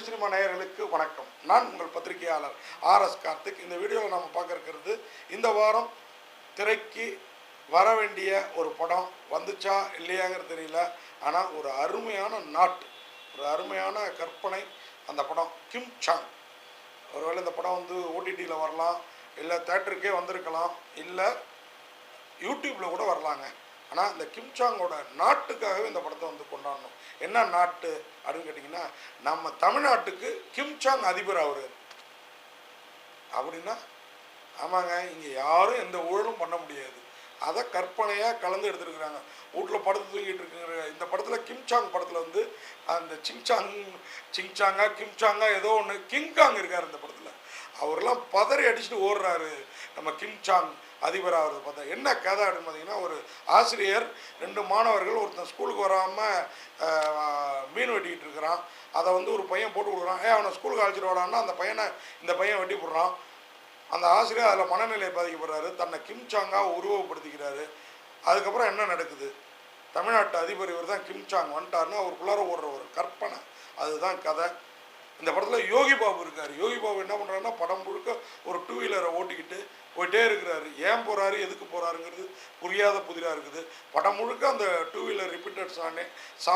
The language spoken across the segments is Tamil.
தமிழ் சினிமா நேயர்களுக்கு வணக்கம். நான் உங்கள் பத்திரிகையாளர் ஆர் எஸ் கார்த்திக். இந்த வீடியோவில் நம்ம பார்க்க இருக்கிறது இந்த வாரம் திரைக்கு வர வேண்டிய ஒரு படம் வந்துச்சா இல்லையாங்கிறது தெரியல. ஆனால் ஒரு அருமையான நாட்டு ஒரு அருமையான கற்பனை அந்த படம் கிம் சாங். ஒருவேளை இந்த படம் வந்து ஓடிடியில் வரலாம் இல்லை தேட்டருக்கே வந்திருக்கலாம் இல்லை யூடியூப்பில் கூட வரலாங்க. ஆனால் இந்த கிம்சாங்கோட நாட்டுக்காகவே இந்த படத்தை வந்து கொண்டாடணும். என்ன நாட்டு அப்படின்னு கேட்டிங்கன்னா நம்ம தமிழ்நாட்டுக்கு கிம்சாங் அதிபர் அவர். அப்படின்னா ஆமாங்க இங்கே யாரும் எந்த ஊழலும் பண்ண முடியாது. அதை கற்பனையாக கலந்து எடுத்துருக்குறாங்க. வீட்டில் படத்து தூங்கிட்டு இருக்கிற இந்த படத்தில் கிம்சாங் படத்தில் வந்து அந்த சிங்சாங் சிங்சாங்கா கிம்சாங்கா ஏதோ ஒன்று கிங்காங் இருக்கார் இந்த படத்தில். அவரெல்லாம் பதறி அடிச்சுட்டு ஓடுறாரு. நம்ம கிம்சாங் அதிபர் ஆகிறது பார்த்தா என்ன கதை அப்படின்னு பார்த்தீங்கன்னா ஒரு ஆசிரியர் ரெண்டு மாணவர்கள் ஒருத்தன் ஸ்கூலுக்கு வராமல் மீன் வெட்டிக்கிட்டு இருக்கிறான். அதை வந்து ஒரு பையன் போட்டு கொடுக்குறான். ஏ அவனை ஸ்கூலுக்கு அழைச்சிட்டு வரான்னா அந்த பையனை இந்த பையன் வெட்டி போடுறான். அந்த ஆசிரியர் அதில் மனநிலை பாதிக்கப்படுறாரு. தன்னை கிம்சாங்காக உருவப்படுத்திக்கிறாரு அதுக்கப்புறம் என்ன நடக்குது? தமிழ்நாட்டு அதிபர் இவர் தான் கிம்சாங் வந்துட்டாருன்னா அவருக்குள்ளார ஓடுற ஒரு கற்பனை. அதுதான் கதை. இந்த படத்தில் யோகி பாபு இருக்கார். யோகி பாபு என்ன பண்ணுறாருன்னா படம் முழுக்க ஒரு டூ வீலரை ஓட்டிக்கிட்டு போயிட்டே இருக்கிறாரு. ஏன் போகிறாரு எதுக்கு போகிறாருங்கிறது புரியாத புதிராக இருக்குது. படம் முழுக்க அந்த டூ வீலர் ரிப்பீட்டட் சானே சா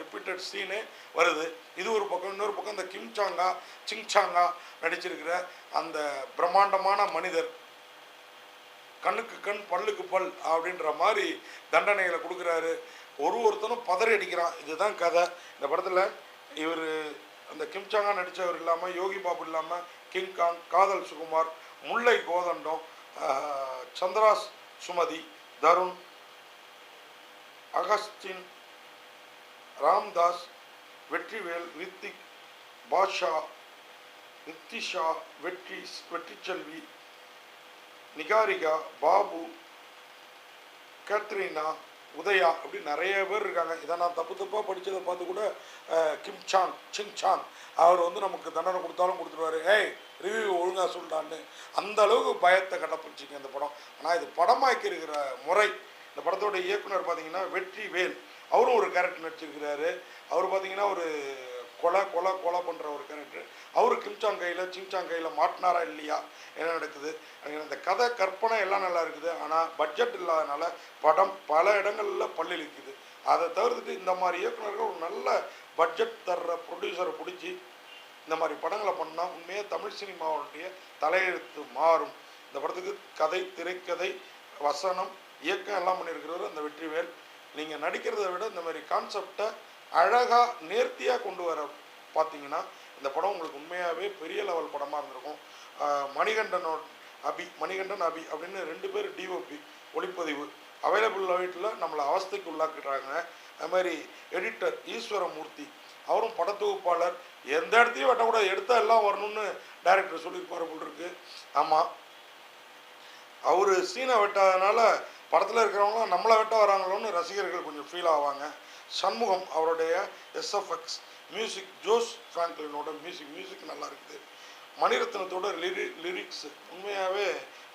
ரிப்பீட்டட் சீனே வருது. இது ஒரு பக்கம் இன்னொரு பக்கம் இந்த கிம்சாங்கா சிங்சாங்கா நடிச்சிருக்கிற அந்த பிரம்மாண்டமான மனிதர். கண்ணுக்கு கண் பல்லுக்கு பல் அப்படின்ற மாதிரி தண்டனைகளை கொடுக்குறாரு. ஒரு ஒருத்தனும் பதறி அடிக்கிறான். இதுதான் கதை. இந்த படத்தில் இவர் அந்த கிம்சாங்கா நடித்தவர் இல்லாமல் யோகி பாபு இல்லாமல் King Kong Kadhal Sukumar Mullai Kothandam Chandras Sumathi Tharun Augustine Ramdas Vetrivel Hrithik Basha Rithisha Vetri Vetriselvi Niharika Babu Katrina Udaya அப்படி நிறைய பேர் இருக்காங்க. இதை நான் தப்பு தப்பாக படித்ததை பார்த்து கூட கிம் சாங் சிங் சாங் அவர் வந்து நமக்கு தண்டனை கொடுத்தாலும் கொடுத்துருவாரு. ஏய் ரிவ்யூ ஒழுங்காக சொல்லிட்டான்னு அந்த அளவுக்கு பயத்தை கட்டப்பிடிச்சிங்க இந்த படம். ஆனால் இது படமாக்கி இருக்கிற முறை இந்த படத்தோட இயக்குனர் பார்த்தீங்கன்னா வெற்றி வேல். அவரும் ஒரு கேரக்டர் நடிச்சிருக்கிறாரு. அவர் பார்த்தீங்கன்னா ஒரு கொலை கொலை கொலை பண்ணுற ஒரு கேரக்டர் அவர் கிம்சாங் கையில் சிம்சாங் கையில் மாட்டினாரா இல்லையா? என்ன நடக்குது? அந்த இந்த கதை கற்பனை எல்லாம் நல்லா இருக்குது. ஆனால் பட்ஜெட் இல்லாதனால படம் பல இடங்களில் பல்லிழிக்குது. அதை தவிர்த்துட்டு இந்த மாதிரி இயக்குநர்கள் ஒரு நல்ல பட்ஜெட் தர்ற ப்ரொடியூசரை பிடிச்சி இந்த மாதிரி படங்களை பண்ணால் உண்மையாக தமிழ் சினிமாவுடைய தலையெழுத்து மாறும். இந்த படத்துக்கு கதை திரைக்கதை வசனம் இயக்கம் எல்லாம் பண்ணியிருக்கிறவர் அந்த வெற்றிவேல். நீங்கள் நடிக்கிறத விட இந்த மாதிரி கான்செப்டை அழகாக நேர்த்தியாக கொண்டு வர பார்த்தீங்கன்னா இந்த படம் உங்களுக்கு உண்மையாகவே பெரிய லெவல் படமாக இருந்திருக்கும். மணிகண்டனோட அபி மணிகண்டன் அபி அப்படின்னு ரெண்டு பேர் டிஓபி ஒளிப்பதிவு அவைலபிள் வீட்டில் நம்மளை அவஸ்தைக்கு உள்ளாக்குறாங்க அது மாதிரி எடிட்டர் ஈஸ்வரமூர்த்தி அவரும் படத்தொகுப்பாளர் எந்த இடத்தையும் வெட்டக்கூடாது எடுத்தா எல்லாம் வரணும்னு டைரக்டர் சொல்லியிருப்பார் போல் இருக்கு. ஆமாம் அவர் சீனை வெட்டாதனால படத்தில் இருக்கிறவங்களும் நம்மளை வெட்ட வராங்களோன்னு ரசிகர்கள் கொஞ்சம் ஃபீல் ஆவாங்க. சண்முகம் அவருடைய எஸ்எஃப்எக்ஸ் மியூசிக் ஜோஸ் ஃப்ராங்க்லினோட மியூசிக் மியூசிக் நல்லா இருக்குது. மணிரத்னத்தோட லிரி லிரிக்ஸ் உண்மையாகவே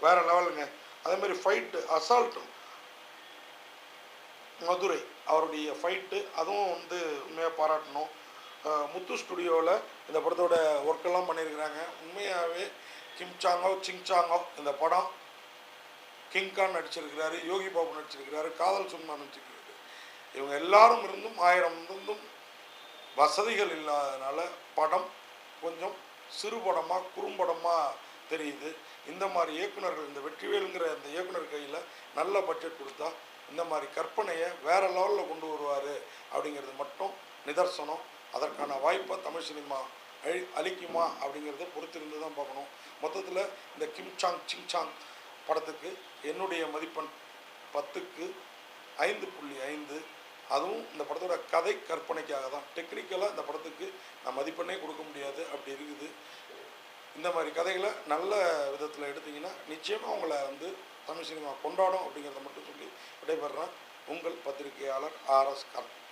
வேற லெவலுங்க. அதே மாதிரி ஃபைட்டு அசால்ட் மதுரை அவருடைய ஃபைட்டு அதுவும் வந்து உண்மையாக பாராட்டணும். முத்து ஸ்டுடியோவில் இந்த படத்தோட ஒர்க்கெல்லாம் பண்ணியிருக்கிறாங்க. உண்மையாகவே கிம்சாங்கோ சிங்சாங்கோ இந்த படம் கிங்கான் நடிச்சிருக்கிறாரு யோகி பாபு நடிச்சிருக்கிறாரு காதல் சும்மா நடிச்சிருக்கிறாரு. இவங்க எல்லாரும் இருந்தும் ஆயிரம் இருந்தும் வசதிகள் இல்லாதனால படம் கொஞ்சம் சிறுபடமாக குறும்படமாக தெரியுது. இந்த மாதிரி இயக்குனர்கள் இந்த வெற்றிவேலுங்கிற அந்த இயக்குனர் கையில் நல்ல பட்ஜெட் கொடுத்தா இந்த மாதிரி கற்பனையை வேற லெவலில் கொண்டு வருவார் அப்படிங்கிறது மட்டும் நிதர்சனம். அதற்கான வாய்ப்பை தமிழ் சினிமா அழி அழிக்குமா அப்படிங்கிறத பொறுத்திருந்து தான் பார்க்கணும். மொத்தத்தில் இந்த கிம் சாங் சிங் சாங் படத்துக்கு என்னுடைய மதிப்பெண் பத்துக்கு ஐந்து புள்ளி ஐந்து. அதுவும் இந்த படத்தோட கதை கற்பனைக்காக தான். டெக்னிக்கலாக இந்த படத்துக்கு நான் மதிப்பெண்ணே கொடுக்க முடியாது அப்படி இருக்குது. இந்த மாதிரி கதைகளை நல்ல விதத்தில் எடுத்திங்கன்னா நிச்சயமாக உங்களை வந்து தமிழ் சினிமா கொண்டாடும் அப்படிங்கிறத மட்டும் சொல்லி விடைபெறுறேன். உங்கள் பத்திரிகையாளர் ஆர்எஸ் கார்த்திக்